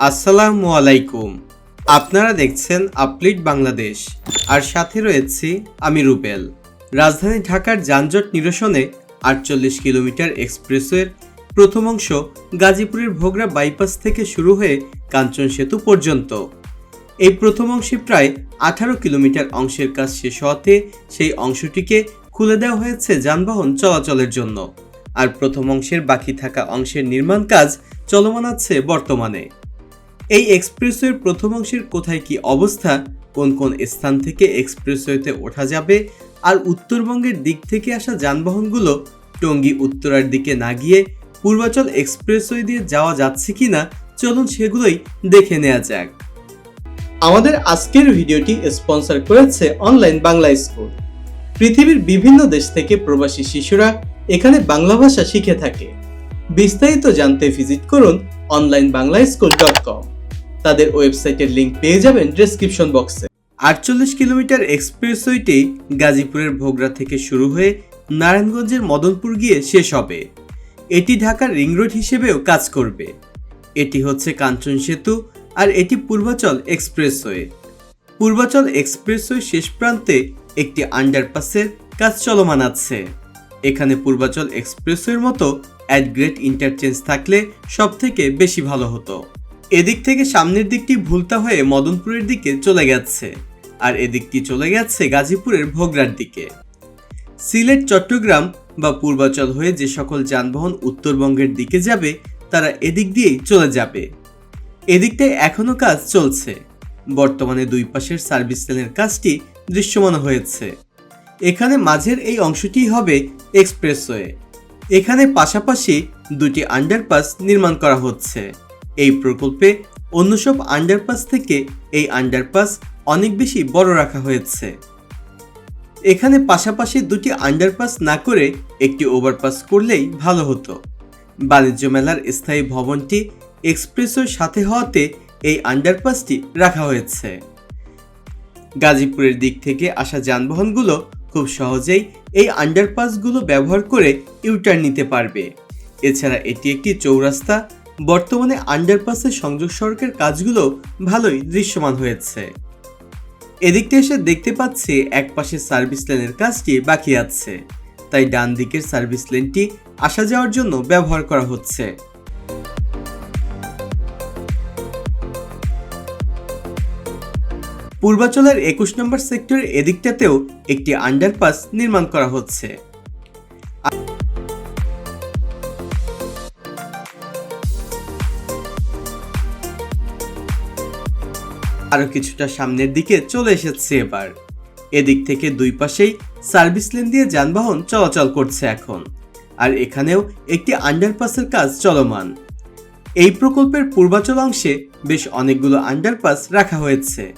আসসালামু আলাইকুম। আপনারা দেখছেন আপলিট বাংলাদেশ। আর সাথে রয়েছি আমি রুবেল। রাজধানী ঢাকার যানজট নিরসনে আটচল্লিশ কিলোমিটার এক্সপ্রেসওয়ের প্রথম অংশ গাজীপুরের ভোগড়া বাইপাস থেকে শুরু হয়ে কাঞ্চন সেতু পর্যন্ত। এই প্রথম অংশে প্রায় আঠারো কিলোমিটার অংশের কাজ শেষ হওয়াতে সেই অংশটিকে খুলে দেওয়া হয়েছে যানবাহন চলাচলের জন্য। আর প্রথম অংশের বাকি থাকা অংশের নির্মাণ কাজ চলমান আছে বর্তমানে। এই এক্সপ্রেসওয়ের প্রথম অংশের কোথায় কি অবস্থা, কোন কোন স্থান থেকে এক্সপ্রেসওয়েতে ওঠা যাবে, আর উত্তরবঙ্গের দিক থেকে আসা যানবাহনগুলো টঙ্গী উত্তরার দিকে না গিয়ে পূর্বাচল এক্সপ্রেসওয়ে দিয়ে যাওয়া যাচ্ছে কিনা, চলুন সেগুলোই দেখে নেওয়া যাক। আমাদের আজকের ভিডিওটি স্পন্সর করেছে অনলাইন বাংলা স্কুল। পৃথিবীর বিভিন্ন দেশ থেকে প্রবাসী শিশুরা এখানে বাংলা ভাষা শিখে থাকে। বিস্তারিত জানতে ভিজিট করুন online Bangla school dot com. তাদের ওয়েবসাইটের লিংক পেয়ে যাবেন ডেসক্রিপশন বক্সে আটচল্লিশ কিলোমিটার এক্সপ্রেসওয়েটি গাজীপুরের ভোগড়া থেকে শুরু হয়ে নারায়ণগঞ্জের মদনপুর গিয়ে শেষ হবে। এটি ঢাকার রিং রোড হিসেবেও কাজ করবে। এটি হচ্ছে কাঞ্চন সেতু আর এটি পূর্বাচল এক্সপ্রেসওয়ে পূর্বাচল এক্সপ্রেসওয়ে শেষ প্রান্তে একটি আন্ডারপাসের কাজ চলমান আছে। এখানে পূর্বাচল এক্সপ্রেসওয়ের মতো অ্যাডগ্রেড ইন্টারচেঞ্জ থাকলে সব থেকে বেশি ভালো হতো। এদিক থেকে সামনের দিকটি ভুলতা হয়ে মদনপুরের দিকে চলে গেছে, আর এদিকটি চলে গেছে গাজীপুরের ভোগড়ার দিকে। সিলেট, চট্টগ্রাম বা পূর্বাচল হয়ে যে সকল যানবাহন উত্তরবঙ্গের দিকে যাবে, তারা এদিক দিয়েই চলে যাবে। এদিকটায় এখনও কাজ চলছে। বর্তমানে দুই পাশের সার্ভিস লেনের কাজটি দৃশ্যমান হয়েছে। এখানে মাঝের এই অংশটি হবে এক্সপ্রেসওয়ে। এখানে পাশাপাশি দুটি আন্ডারপাস নির্মাণ করা হচ্ছে। এই প্রকল্পে অন্য সব আন্ডারপাস থেকে এই আন্ডারপাস অনেক বেশি বড় রাখা হয়েছে। এখানে পাশাপাশি দুটি আন্ডারপাস না করে একটি ওভারপাস করলেই ভালো হতো। বাণিজ্য মেলার স্থায়ী ভবনটি এক্সপ্রেসওয়ের সাথে হওয়াতে এই আন্ডারপাসটি রাখা হয়েছে। গাজীপুরের দিক থেকে আসা যানবাহনগুলো খুব সহজেই এই আন্ডারপাসগুলো ব্যবহার করে ইউটার্ন নিতে পারবে। এছাড়া এটি একটি চৌরাস্তা বর্তমানে আন্ডারপাসের সংযোগ সড়কের কাজগুলো ভালোই দৃশ্যমান হয়েছে। এদিকটা এসে দেখতে পাচ্ছি এক পাশে সার্ভিস লেনের কাজটি বাকি আছে। তাই ডান দিকের সার্ভিস লেনটি আসা যাওয়ার জন্য ব্যবহার করা হচ্ছে। পূর্বাচলের একুশ নম্বর সেক্টরের এদিকটাতেও একটি আন্ডারপাস নির্মাণ করা হচ্ছে। আরও কিছুটা সামনের দিকে চলে এসেছে এবার। এদিক থেকে দুই পাশেই সার্ভিস লেন দিয়ে যানবাহন চলাচল করছে এখন। আর এখানেও একটি আন্ডারপাসের কাজ চলমান। এই প্রকল্পের পূর্বাচল অংশে বেশ অনেকগুলো আন্ডারপাস রাখা হয়েছে।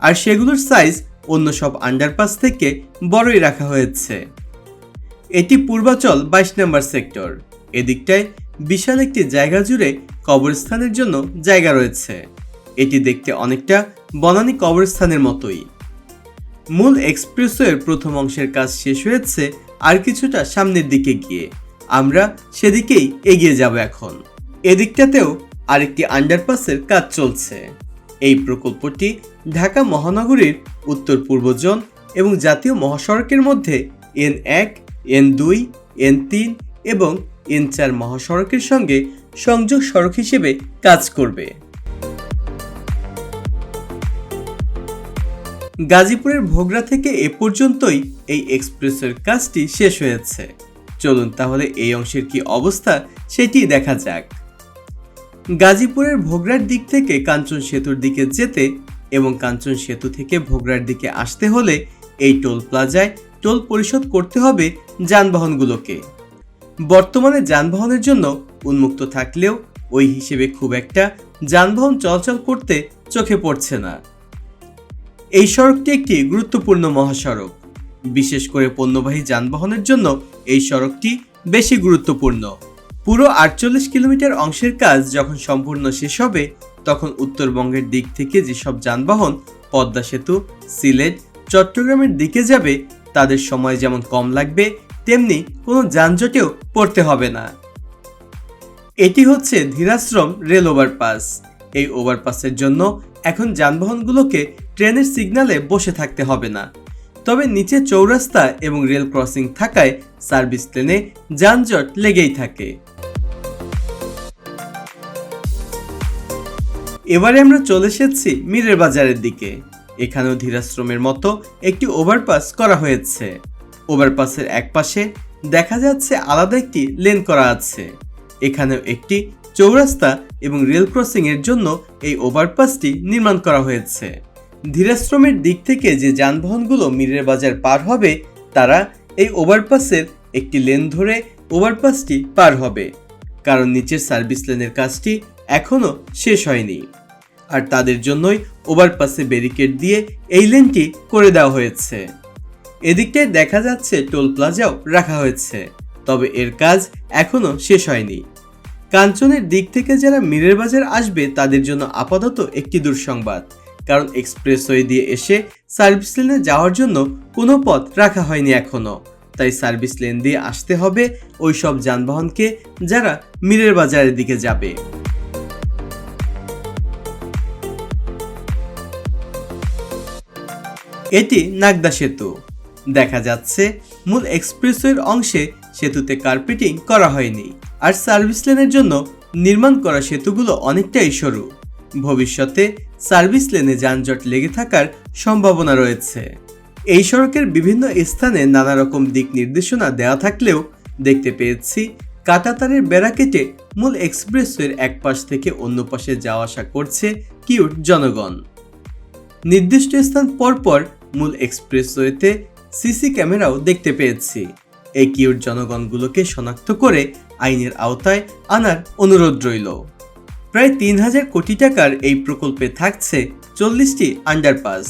আর সেগুলোর সাইজ অন্য সব আন্ডারপাস থেকে বড়ই রাখা হয়েছে। এটি পূর্বাচল বাইশ নম্বর সেক্টর এদিকটায় বিশাল একটি জায়গা জুড়ে কবরস্থানের জন্য জায়গা রয়েছে। এটি দেখতে অনেকটা বনানী কবরস্থানের মতোই। মূল এক্সপ্রেসওয়ের প্রথম অংশের কাজ শেষ হয়েছে আর কিছুটা সামনের দিকে গিয়ে। আমরা সেদিকেই এগিয়ে যাব এখন। এদিকটাতেও আরেকটি আন্ডারপাসের কাজ চলছে। এই প্রকল্পটি ঢাকা মহানগরীর উত্তর পূর্ব জোন এবং জাতীয় মহাসড়কের মধ্যে এন এক, এন দুই, এন তিন এবং এন চার মহাসড়কের সঙ্গে সংযোগ সড়ক হিসেবে কাজ করবে। গাজীপুরের ভোগড়া থেকে এ পর্যন্তই এই এক্সপ্রেসের কাজটি শেষ হয়েছে। চলুন তাহলে এই অংশের কি অবস্থা সেটি দেখা যাক। গাজীপুরের ভোগড়ার দিক থেকে কাঞ্চন সেতুর দিকে যেতে এবং কাঞ্চন সেতু থেকে ভোগড়ার দিকে আসতে হলে এই টোল প্লাজায় টোল পরিশোধ করতে হবে যানবাহনগুলোকে। বর্তমানে যানবাহনের জন্য উন্মুক্ত থাকলেও ওই হিসেবে খুব একটা যানবাহন চলাচল করতে চোখে পড়ছে না। এই সড়কটি একটি গুরুত্বপূর্ণ মহাসড়ক। বিশেষ করে পণ্যবাহী যানবাহনের জন্য এই সড়কটি বেশি গুরুত্বপূর্ণ। পুরো আটচল্লিশ কিলোমিটার অংশের কাজ যখন সম্পূর্ণ শেষ হবে, তখন উত্তরবঙ্গের দিক থেকে যেসব যানবাহন, পদ্মা সেতু, সিলেট, চট্টগ্রামের দিকে যাবে, তাদের সময় যেমন কম লাগবে, তেমনি কোনো যানজটেও পড়তে হবে না। এটি হচ্ছে ধীরাশ্রম রেল ওভারপাস। এই ওভারপাসের জন্য এখন যানবাহনগুলোকে ট্রেনের সিগনালে বসে থাকতে হবে না। তবে নিচে চৌরাস্তা এবং রেল ক্রসিং থাকায় সার্ভিস লেনে যানজট লেগেই থাকে। এবারে আমরা চলে এসেছি মিরের বাজারের দিকে। এখানেও ধীরাশ্রমের মতো একটি ওভারপাস করা হয়েছে। ওভারপাসের এক পাশে দেখা যাচ্ছে আলাদা একটি লেন করা আছে। এখানেও একটি চৌরাস্তা এবং রেল ক্রসিং এর জন্য এই ওভারপাসটি নির্মাণ করা হয়েছে। ধীরাশ্রমের দিক থেকে যে যানবাহনগুলো মীরের বাজার পার হবে, তারা এই ওভারপাসের একটি লেন ধরে ওভারপাসটি পার হবে। কারণ নিচের সার্ভিস লেনের কাজটি এখনও শেষ হয়নি। আর তাদের জন্যই ওভারপাসে ব্যারিকেড দিয়ে এই লেনটি করে দেওয়া হয়েছে। এদিকটায় দেখা যাচ্ছে টোল প্লাজাও রাখা হয়েছে। তবে এর কাজ এখনও শেষ হয়নি। কাঞ্চনের দিক থেকে যারা মীরের বাজার আসবে, তাদের জন্য আপাতত একটি দুঃসংবাদ। কারণ এক্সপ্রেসওয়ে দিয়ে এসে সার্ভিস লেনে যাওয়ার জন্য কোনো পথ রাখা হয়নি এখনও। তাই সার্ভিস লেন দিয়ে আসতে হবে ওই সব যানবাহনকে যারা মীরের বাজারের দিকে যাবে। এটি নাগদা সেতু। দেখা যাচ্ছে মূল এক্সপ্রেসওয়ের অংশে সেতুতে কার্পেটিং করা হয়নি। আর সার্ভিস লেনের জন্য নির্মাণ করা সেতুগুলো অনেকটাই সরু। ভবিষ্যতে সার্ভিস লেনে যানজট লেগে থাকার সম্ভাবনা রয়েছে। এই সড়কের বিভিন্ন স্থানে নানা রকম দিক নির্দেশনা দেওয়া থাকলেও দেখতে পেয়েছি, কাটাতারের বেড়া কেটে মূল এক্সপ্রেসওয়ের এক পাশ থেকে অন্য পাশে যাওয়া আসা করছে কিউট জনগণ। নির্দিষ্ট স্থান পরপর মূল এক্সপ্রেসওয়েতে সিসি ক্যামেরাও দেখতে পেয়েছি। এই কিউট জনগণগুলোকে শনাক্ত করে আইনের আওতায় আনার অনুরোধ রইল। প্রায় তিন হাজার কোটি টাকার এই প্রকল্পে থাকছে চল্লিশটি আন্ডারপাস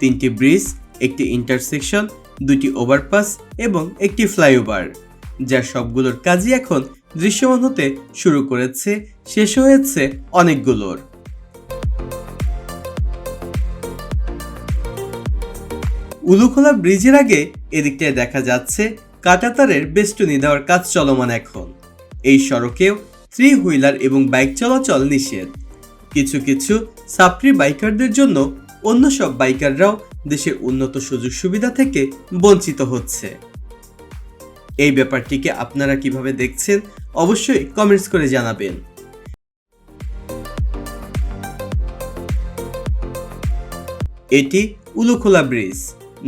তিনটি ব্রিজ একটি ইন্টারসেকশন দুটি ওভারপাস এবং একটি ফ্লাইওভার যার সবগুলোর কাজই এখন দৃশ্যমান হতে শুরু করেছে, শেষ হয়েছে অনেকগুলোর। উলুখোলা ব্রিজের আগে এদিকটায় দেখা যাচ্ছে কাটাতারের বেষ্টনী দেওয়ার কাজ চলমান এখন। এই সড়কেও থ্রি হুইলার এবং বাইক চলাচল নিষেধ। কিছু কিছু সাপ্রি বাইকারদের জন্য অন্য সব বাইকাররাও দেশের উন্নত সুযোগ সুবিধা থেকে বঞ্চিত হচ্ছে। এই ব্যাপারটিকে আপনারা কীভাবে দেখছেন অবশ্যই কমেন্টস করে জানাবেন। এটি উলুখোলা ব্রিজ,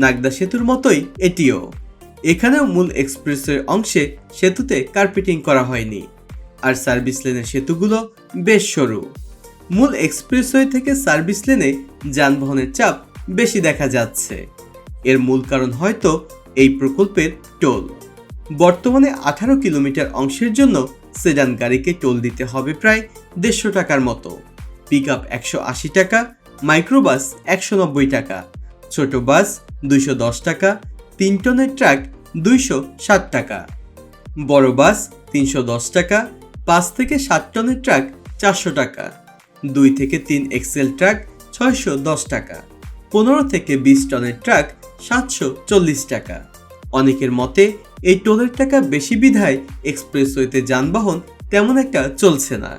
নাগদা সেতুর মতোই এটিও। এখানেও মূল এক্সপ্রেসের অংশে সেতুতে কার্পেটিং করা হয়নি। আর সার্ভিস লেনের সেতুগুলো বেশ সরু। মূল এক্সপ্রেসওয়ে থেকে সার্ভিস লেনে যানবাহনের চাপ বেশি দেখা যাচ্ছে। এর মূল কারণ হয়তো এই প্রকল্পের টোল। বর্তমানে আঠারো কিলোমিটার অংশের জন্য সেডান গাড়িকে টোল দিতে হবে প্রায় দেড়শো টাকার মতো। পিক আপ একশো আশি টাকা, মাইক্রোবাস একশো নব্বই টাকা, ছোট বাস দুইশো দশ টাকা, তিন টনের ট্রাক দুইশো ষাট টাকা, বড় বাস তিনশো দশ টাকা পাঁচ থেকে সাত টনের ট্রাক চারশো টাকা, দুই থেকে তিন এক্সেল ট্রাক ছয়শো দশ টাকা, পনেরো থেকে বিশ টনের ট্রাক সাতশো চল্লিশ টাকা। অনেকের মতে, এই টোলের টাকা বেশি বিধায় এক্সপ্রেসওয়েতে যানবাহন তেমন একটা চলছে না।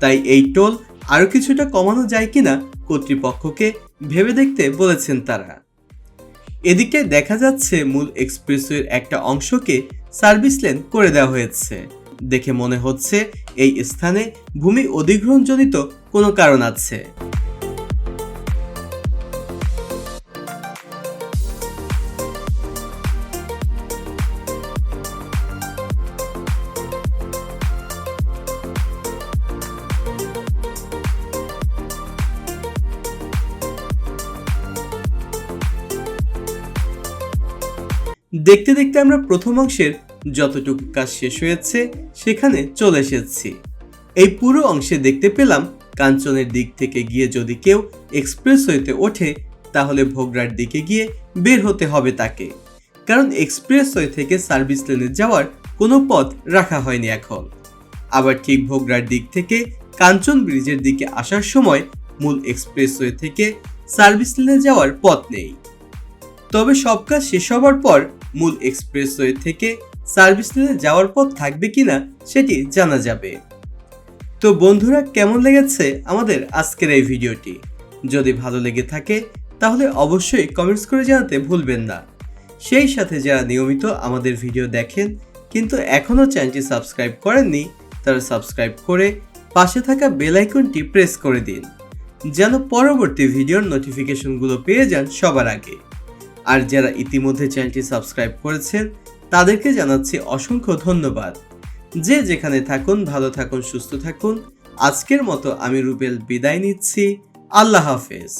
তাই এই টোল আরও কিছুটা কমানো যায় কিনা কর্তৃপক্ষকে ভেবে দেখতে বলেছেন তারা। এদিকে দেখা যাচ্ছে মূল এক্সপ্রেসওয়ের একটা অংশকে সার্ভিস লেন করে দেওয়া হয়েছে। দেখে মনে হচ্ছে এই স্থানে ভূমি অধিগ্রহণজনিত কোনো কারণ আছে। দেখতে দেখতে আমরা প্রথম অংশের যতটুকু কাজ শেষ হয়েছে, সেখানে চলে এসেছি। এই পুরো অংশে দেখতে পেলাম, কাঞ্চনের দিক থেকে গিয়ে যদি কেউ এক্সপ্রেস এক্সপ্রেসওয়েতে ওঠে, তাহলে ভোগরার দিকে গিয়ে বের হতে হবে তাকে। কারণ এক্সপ্রেস এক্সপ্রেসওয়ে থেকে সার্ভিস লেনে যাওয়ার কোনো পথ রাখা হয়নি এখন। আবার ঠিক ভোগরার দিক থেকে কাঞ্চন ব্রিজের দিকে আসার সময় মূল এক্সপ্রেস এক্সপ্রেসওয়ে থেকে সার্ভিস লেনে যাওয়ার পথ নেই। তবে সব কাজ শেষ হবার পর মূল এক্সপ্রেস এক্সপ্রেসওয়ে থেকে সার্ভিস লেনে যাওয়ার পথ থাকবে কিনা সেটি জানা যাবে। তো বন্ধুরা, কেমন লেগেছে আমাদের আজকের এই ভিডিওটি? যদি ভালো লেগে থাকে, তাহলে অবশ্যই কমেন্টস করে জানাতে ভুলবেন না। সেই সাথে যারা নিয়মিত আমাদের ভিডিও দেখেন, কিন্তু এখনও চ্যানেলটি সাবস্ক্রাইব করেননি, তারা সাবস্ক্রাইব করে পাশে থাকা বেল আইকনটি প্রেস করে দিন, যেন পরবর্তী ভিডিওর নোটিফিকেশনগুলো পেয়ে যান সবার আগে। আর যারা ইতিমধ্যে চ্যানেলটি সাবস্ক্রাইব করেছেন তাদেরকে জানাচ্ছি অসংখ্য ধন্যবাদ। যে যেখানে থাকুন, ভালো থাকুন, সুস্থ থাকুন। আজকের মতো আমি রুবেল বিদায় নিচ্ছি। আল্লাহ হাফেজ।